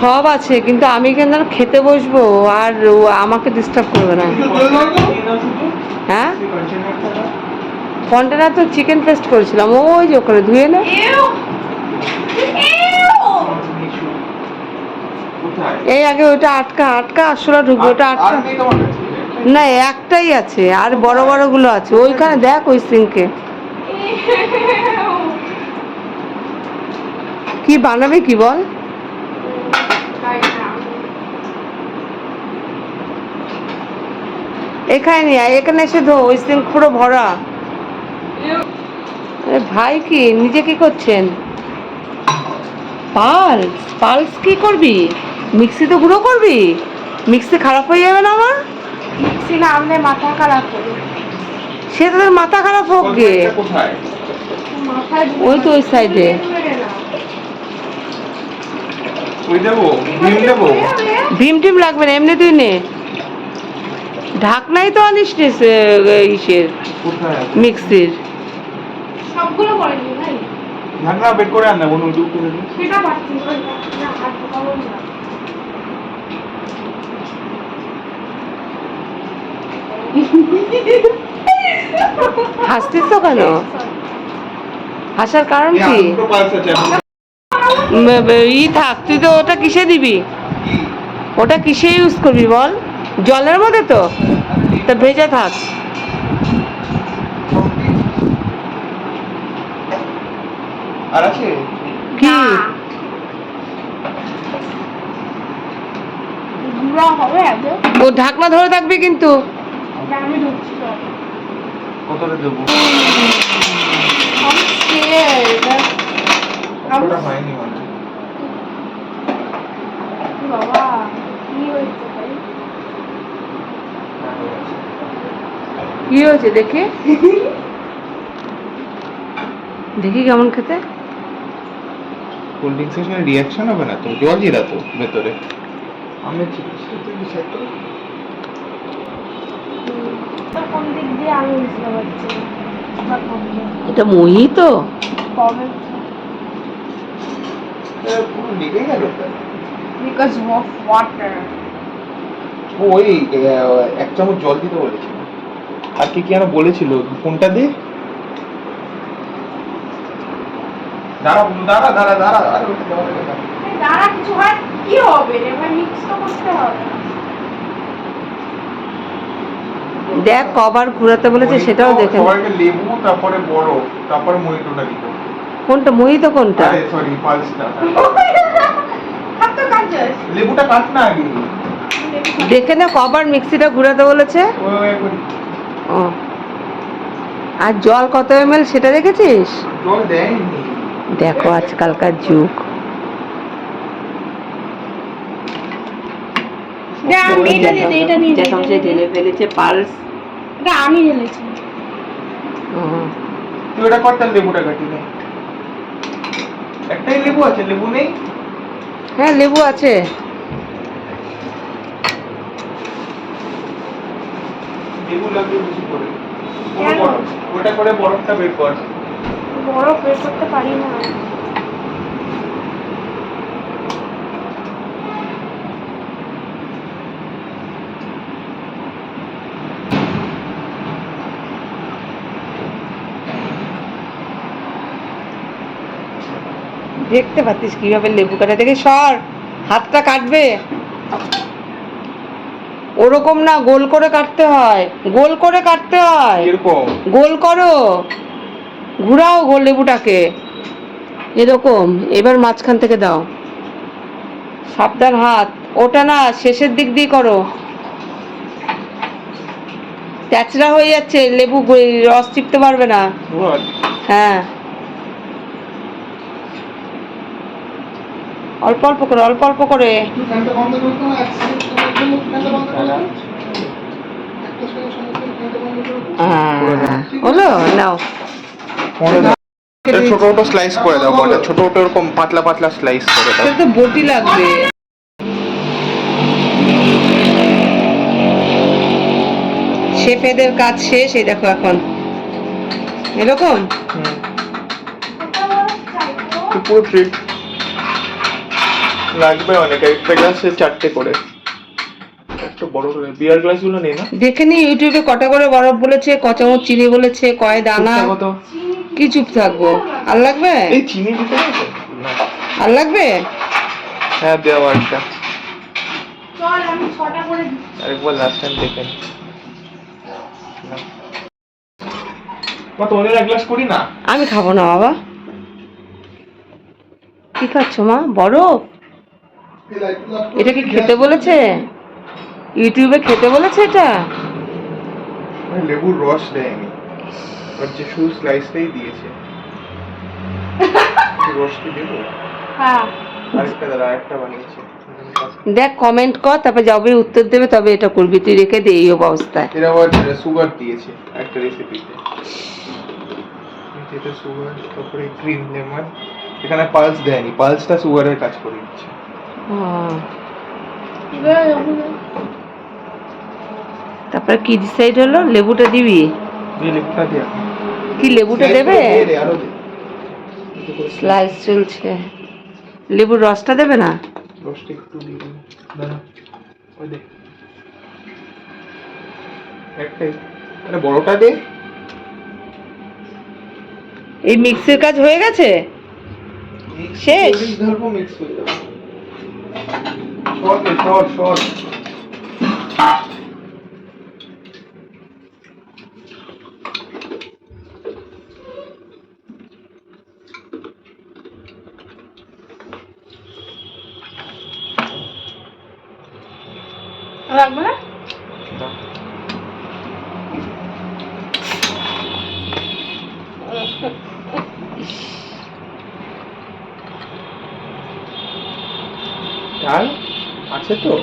সব আছে কিন্তু আমি কেন খেতে বসবো? আর ও আমাকে ডিস্টার্ব করবে না। হ্যাঁ? কন্টেনার তো চিকেন পেস্ট করেছিলাম। ওই যে ওখানে ধুয়ে না। এই আগে ওটা আটকা আটকা আসলে ঢুকবে ওটা আটকা। না একটাই আছে আর বড় বড়গুলো আছে। ওইখানে দেখ ওই সিঙ্কে কি বানাবে কি বল? এখানে আয়, এখানে এসে ধো ওই সিঙ্ক পুরো ভরা। আরে ভাই কি নিজে কি করছেন? পালস পালস কি করবি? মিক্সি তো গুঁড়ো করবি? মিক্সি খারাপ হয়ে যাবে না আমার? মিক্সি না আনলে মাথা খারাপ হবে সে তোদের মাথা খারাপ হোক গে। ওই তো ওই সাইডে ওই দেবো ডিম দেবো? ভীম টিম লাগবে না এমনি তুই নে। ঢাকনাই তো আনিস ইসের মিক্সির। সবগুলো করেনি ভাই। ঢাকনা বের করে আন না বনু দু করে দিন। সেটা পাচ্ছি না হাত ঢোকাবো না। হাসতিস তো কেন? হাসার কারণ কি? ই থাক তুই তো ওটা কিসে দিবি? ওটা কিসে ইউজ করবি বল? জলের মধ্যে তো? তা ভেজে থাক। কি? ও ঢাকনা ধরে থাকবি কিন্তু। মানে? বাবা কি হয়েছে ভাই কি হয়েছে? দেখি। দেখি কেমন খেতে। কোল্ড ড্রিঙ্কসের সঙ্গে রিয়াকশন হবে না তো? জল জিরা তো ভেতরে। আমি তো কোন দিক দিয়ে আমি বুঝতে পারছি? এটা মহি তো? কবে পুরো লেগে গেল বিকজ অফ ওয়াটার ওই এক চামচ জল দিতে বলেছিল। আর কি কি যেন বলেছিল? ফোনটা দে। দাঁড়া দাঁড়া দাঁড়া দাঁড়া। আরে ওটা দেওয়া যাবে না। দাঁড়া কিছু হয়? কি হবে রে ভাই? মিক্স তো করতে হবে। দেখ কবার ঘুরাতে বলেছে সেটাও দেখে সবাইকে লেবু তারপরে বরফ তারপরে মহিতোটা দিত কোনটা মোহিত কোনটা? আরে সরি পালসটা। লেবুটা কাট না আগে দেখে না কবার মিক্সিটা ঘুরাতে বলেছে। ও। আর জল কত এম এল সেটা দেখেছিস? দেখো আজকালকার যুগ। পালস। এটা আমি ঢেলেছি। তুই ওটা কর লেবুটা কাটি একটাই লেবু আছে লেবু নেই? হ্যাঁ লেবু আছে। লেবু লাগবে বেশি করে। কোনো? কেন? বরফ- ওটা করে বরফটা বের কর। বড় বের করতে পারি না। দেখতে পাচ্ছিস কীভাবে লেবু কাটা। দেখে সর হাতটা কাটবে। ওরকম না গোল করে কাটতে হয়। গোল করে কাটতে হয়। গোল করো। ঘুরাও গোল লেবুটাকে। এরকম। এবার মাঝখান থেকে দাও। সাবধান হাত। ওটা না শেষের দিক দিয়ে করো। ট্যাচড়া হয়ে যাচ্ছে লেবু রস চিপতে পারবে না। হ্যাঁ। অল্প অল্প করে অল্প অল্প করে। হ্যাঁ, হলো নাও। ছোট ছোট স্লাইস করে দাও বড় ছোট ছোট এরকম পাতলা পাতলা স্লাইস করে দাও। তো বটি লাগবে। শেফেদের কাজ শেষ এই দেখো এখন। এরকম? পুরো ট্রিট লাগবে অনেক। একটা গ্লাসে চারটে করে। একটু বড় করে বিয়ার গ্লাসগুলো নেই না? দেখে নি ইউটিউবে কটা করে বরফ বলেছে ক চামচ চিনি বলেছে কয় দানা। কত কি চুপ থাকব আর লাগবে? এই চিনি দিতে না। আর লাগবে? হ্যাঁ দেওয়া একটা। চল আমি ছটা করে আরেকবার লাস্ট টাইম দেখে নি। না। তোমাদের এক গ্লাস করি না? আমি খাব না বাবা। কি খাচ্ছ মা? বরফ? এটা কি খেতে বলেছে? ইউটিউবে খেতে বলেছে এটা? মানে লেবুর রস দেয়নি। আর যে শুধু স্লাইসটাই দিয়েছে। এই রস কি দেবো? হ্যাঁ। আরেকটা দাদা আরেকটা বানিয়েছে। দেখ কমেন্ট কর তারপর যবে উত্তর দেবে তবে এটা করবি। তুই রেখে দে এই অবস্থায়। এরা আবার সুগার দিয়েছে একটা রেসিপিতে এটা সুগার তারপরে গ্রিন লেমন এখানে পালস দেয়নি পালসটা সুগারের কাজ করে দিচ্ছে। তারপরে কি ডিসাইড হলো? লেবুটা দিবি? কি লেবুটা দেবে? স্লাইস চলছে। লেবুর রসটা দেবে না? রসটা একটু দিয়ে ওই দে। একটাই আরে বড়টা দে। এই মিক্সির কাজ হয়ে গেছে? শেষ? মিক্স হয়ে যাবে। শর্ট শর্ট লাগবে না আছে তো?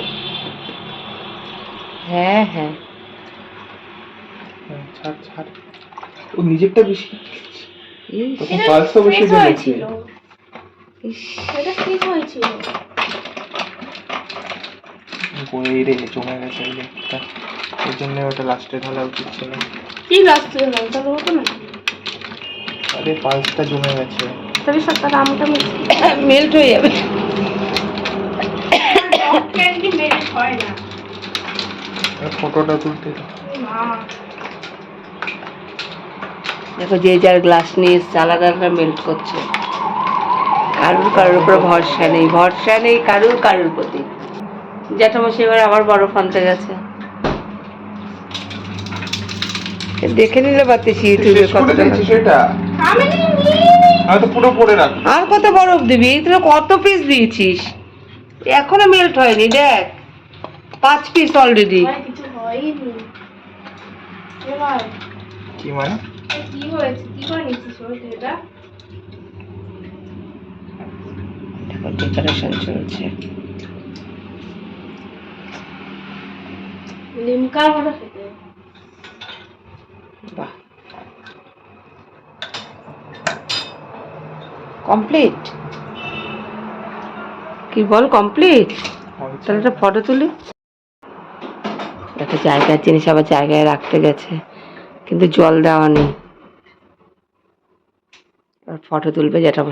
হ্যাঁ হ্যাঁ। হ্যাঁ, ছাড় ছাড়। ও নিজেরটা বেশি পালস বেশি। এটা ঠিক হয়েছিল। বই রে জমে গেছে এর জন্য ওটা লাস্টে ঢালা উচিত ছিল। কি না তাহলে হতো না আরে জমে গেছে। তাহলে আমটা মেল্ট হয়ে যাবে। ক্যান্ডি মেরে হয় না ফটোটা তুলতে দেখো যে যার গ্লাস নিয়ে এসছে আলাদা আলাদা মেল্ট করছে। কারুর কারুর উপর ভরসা নেই ভরসা নেই কারুর কারুর প্রতি। জ্যাঠামশাই এবার আবার বরফ আনতে গেছে। দেখে নিলে পারতিস ইউটিউবে কতটা সেটা। আমি তো পুরো পড়ে রাখ আর কত বরফ দিবি? এই তোরা কত পিস দিয়েছিস? এখনও মেল্ট হয়নি দেখ। পাঁচ পিস অলরেডি কি মানে? কি হয়েছে? কি করে নিচ্ছিস এটা? দেখো চলছে। লিমকার মতো খেতে। বাহ। কমপ্লিট কি বল কমপ্লিট তাহলে একটা ফটো তুলি। একটা জায়গার জিনিস আবার জায়গায় রাখতে গেছে কিন্তু জল দেওয়া নেই। ফটো তুলবে যেটা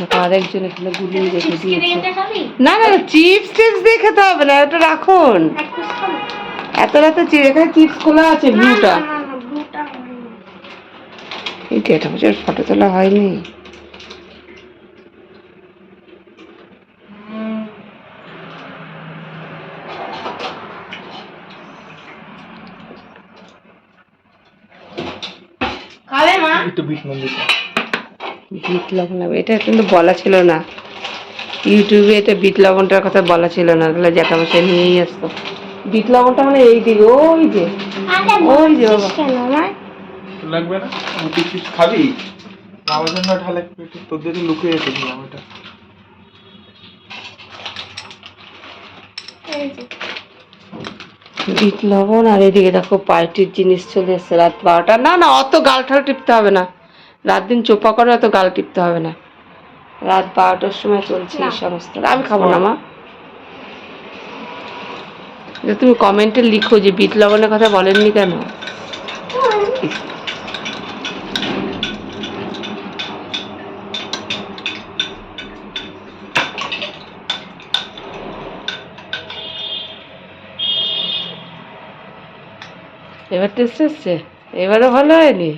দেখো আরেকজন এখানে গুলিয়ে রেখে দিয়েছে। না না চিপস টিপস দিয়ে খেতে হবে না ওটা রাখুন। এত রাতে এখানে চিপস খোলা আছে ব্লুটা এই ডেটা বছর ফটো তোলা হয়নি। খাবে মা? একটু দিতে। বিট লবণ হবে এটা কিন্তু বলা ছিল না। ইউটিউবে এটা বিট লবণটার কথা বলা ছিল না। তাহলে জ্যাঠা মশাই নিয়েই আসতো। বিট লবণটা মানে এই দিকে ওই যে। ওই যে বাবা। লাগবে না? তুই খাবি? আমার জন্য ঢালে তোর যদি লুকিয়ে যেতে দিলাম এটা। যে। বিট লবণ আর এদিকে দেখো পার্টির জিনিস চলে এসছে রাত বারোটা। না না অত গাল ঠাল টিপতে হবে না। রাত দিন চোপা করো এত গাল টিপতে হবে না। রাত বারোটার সময় চলছে এই সমস্ত। আমি খাব না মা। যে তুমি কমেন্টে লিখো যে বিট লবণের কথা বলেননি কেন? এবার টেস্ট এসছে? এবারও ভালো হয়নি?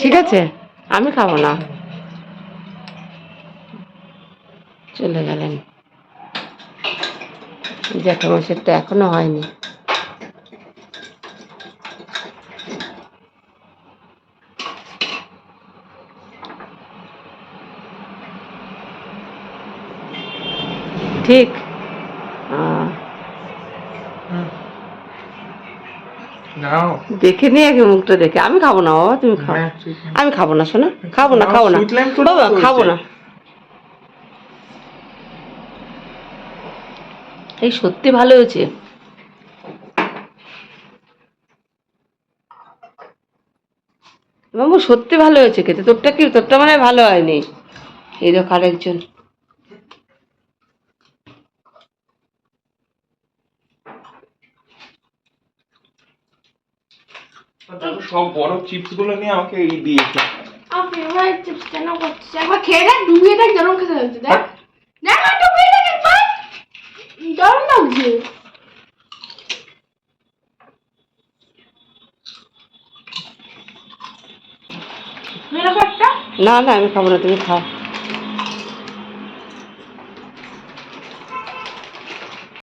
ঠিক আছে? আমি খাব না। চলে গেলেন। জ্যাঠামশাইটা এখনও হয়নি। ঠিক আহ, নাও দেখে নিয়ে আগে মুখটা দেখে। আমি খাব না বাবা তুমি খাও। হ্যাঁ। আমি খাব না শোনা খাব না খাব না। বাবা খাব না। এই সত্যি ভালো হয়েছে। বাবু সত্যি ভালো হয়েছে খেতে। তোরটা কি তোরটা মানে ভালো হয়নি। এই দেখ আরেকজন। সব বড় চিপসগুলো নিয়ে আমাকে এই দিয়েছে। আমার ফেভারিট চিপস কেন করছিস? একবার খেয়ে দেখ ডুবিয়ে দেখ যেরকম খেতে দেখ। দেখ না ডুবিয়ে দেখ একবার। দারুণ লাগছে। এরকম একটা? না না আমি খাব না তুমি খাও।